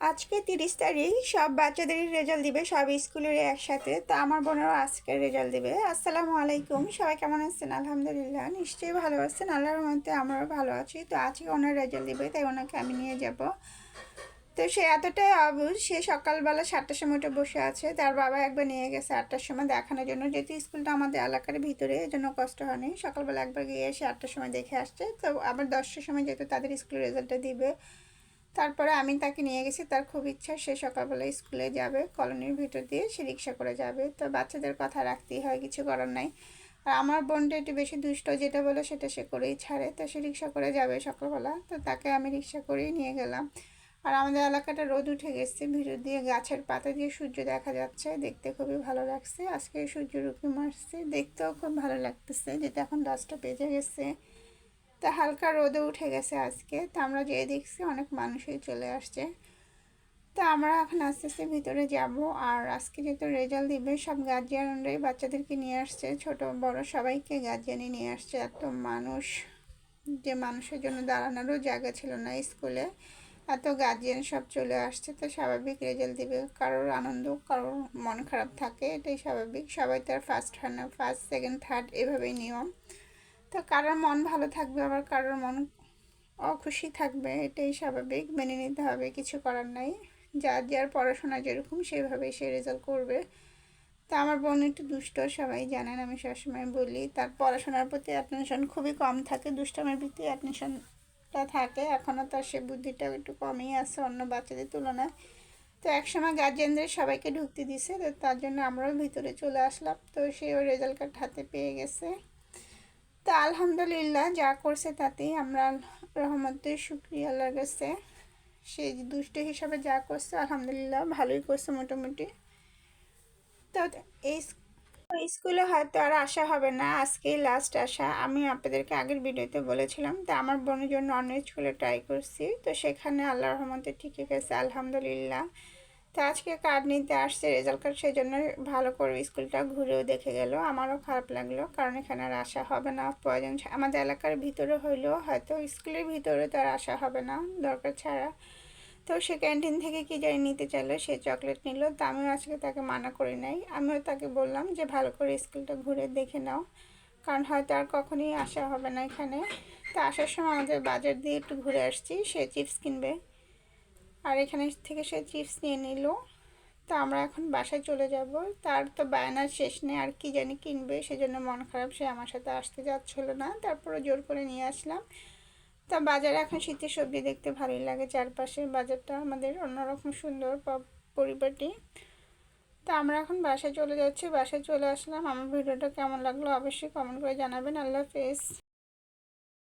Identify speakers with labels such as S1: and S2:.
S1: আজকে তিরিশ তারিখ, সব বাচ্চাদেরই রেজাল্ট দিবে, সব স্কুলের একসাথে। তো আমার বোনেরও আজকে রেজাল্ট দিবে। আসসালামু আলাইকুম, সবাই কেমন আছেন? আলহামদুলিল্লাহ, নিশ্চয়ই ভালো আছেন। আল্লাহর মধ্যে আমরাও ভালো আছি। তো আজকে ওনার রেজাল্ট দিবে, তাই ওনাকে আমি নিয়ে যাব। তো সে এতটাই অবুঝ সে সকালবেলা সাতটার সময় উঠে বসে আছে। তার বাবা একবার নিয়ে গেছে আটটার সময় দেখানোর জন্য। যেহেতু স্কুলটা আমাদের এলাকার ভিতরে, এই জন্য কষ্ট হয়নি। সকালবেলা একবার গিয়ে এসে আটটার সময় দেখে আসছে। তো আবার দশটার সময় যেহেতু তাদের স্কুলের রেজাল্টটা দিবে তারপরে আমি তাকে নিয়ে গেছি। তার খুব ইচ্ছা, সে সকালবেলা স্কুলে যাবে, কলোনির ভিতর দিয়ে সে রিক্সা করে যাবে। তো বাচ্চাদের কথা রাখতেই হয়, কিছু করার নাই। আর আমার বোনটা একটু বেশি দুষ্ট, যেটা বলে সেটা সে করেই ছাড়ে। তো সে রিক্সা করে যাবে সকালবেলা। তো তাকে আমি রিক্সা করেই নিয়ে গেলাম। আর আমাদের এলাকাটা রোদ উঠে গেছে, ভিতর দিয়ে গাছের পাতা দিয়ে সূর্য দেখা যাচ্ছে। দেখতে খুবই ভালো লাগছে। আজকে সূর্য রুকি মারছে। দেখতেও খুব ভালো লাগতেছে। যেটা এখন দশটা বেজে গেছে। তা হালকা রোদে উঠে গেছে আজকে। তা আমরা যেয়ে দেখছি, অনেক মানুষই চলে আসছে। তা আমরা এখন আস্তে আস্তে ভিতরে যাব। আর আজকে যেহেতু রেজাল্ট দিবে, সব গার্জিয়ানরাই বাচ্চাদেরকে নিয়ে আসছে। ছোট, বড় সবাইকে গার্জিয়ানই নিয়ে আসছে। এত মানুষ, যে মানুষের জন্য দাঁড়ানোরও জায়গা ছিল না স্কুলে। এত গার্জিয়ান সব চলে আসছে, তো স্বাভাবিক রেজাল্ট দিবে। কারোর আনন্দ, কারোর মন খারাপ থাকে, এটাই স্বাভাবিক। সবাই তার ফার্স্ট হয় না ফার্স্ট সেকেন্ড থার্ড এভাবেই নিয়ম। তো কারোর মন ভালো থাকবে, আবার কারোর মন অখুশি থাকবে, এটাই স্বাভাবিক, মেনে নিতে হবে, কিছু করার নাই। যার যার পড়াশোনা যেরকম সেভাবেই সে রেজাল্ট করবে। তা আমার বোন একটু দুষ্ট, সবাই জানেন, আমি সবসময় বলি, তার পড়াশোনার প্রতি অ্যাটেনশন খুবই কম থাকে, দুষ্টামের প্রতি অ্যাটেনশনটা থাকে, এখনও তার সে বুদ্ধিটা একটু কমই আছে অন্য বাচ্চাদের তুলনায়। তো একসময় গার্জেনদের সবাইকে ঢুকতে দিছে, তো তার জন্য আমরাও ভিতরে চলে আসলাম, তো সে ওর রেজাল্ট কার্ড হাতে পেয়ে গেছে। তা আলহামদুলিল্লাহ, যা করছে তাতেই আমরা রহমতে শুক্রিয়া কাছে। সে দুষ্ট হিসাবে যা করছে, আলহামদুলিল্লাহ ভালোই করছে মোটামুটি। তো এই স্কুলে হয়তো আর আসা হবে না, আজকেই লাস্ট আসা। আমি আপনাদেরকে আগের ভিডিওতে বলেছিলাম, তো আমার বোনের জন্য অন্য স্কুলে ট্রাই করছি। তো সেখানে আল্লাহ রহমতে ঠিকই গেছে, আলহামদুলিল্লাহ। তো আজকে কার্ড নিতে আসছে রেজাল্ট কার্ড সেই জন্য ভালো করে স্কুলটা ঘুরেও দেখে গেল। আমারও খারাপ লাগল, কারণ এখানে আর আসা হবে না। প্রয়োজন আমাদের এলাকার ভিতরে হইলেও হয়তো স্কুলের ভিতরে তো আর আসা হবে না, দরকার ছাড়া। তো সে ক্যান্টিন থেকে কী জানি নিতে চাইলো, সে চকলেট নিল। তো আমিও আজকে তাকে মানা করি নাই। আমিও তাকে বললাম যে, ভালো করে স্কুলটা ঘুরে দেখে নাও। কারণ হয়তো আর কখনোই আসা হবে না এখানে। তো আসার সময় আমাদের বাজার দিয়ে একটু ঘুরে আসছি, সে চিপস কিনবে। আর এখানে থেকে সে চিপস নিয়ে নিল। তো আমরা এখন বাসায় চলে যাব। তার তো বায়নার শেষ নেই, আর কি জানি কিনবে, সেজন্য মন খারাপ সে আমার সাথে আসতে যাচ্ছিল না। তারপরে জোর করে নিয়ে আসলাম। তা বাজারে এখন শীতের সবজি দেখতে ভালোই লাগে, চারপাশে বাজারটা আমাদের অন্যরকম সুন্দর পরিপাটি। তা আমরা এখন বাসায় চলে যাচ্ছি, বাসায় চলে আসলাম। আমার ভিডিওটা কেমন লাগল অবশ্যই কমেন্ট করে জানাবেন। আল্লাহ হাফেজ।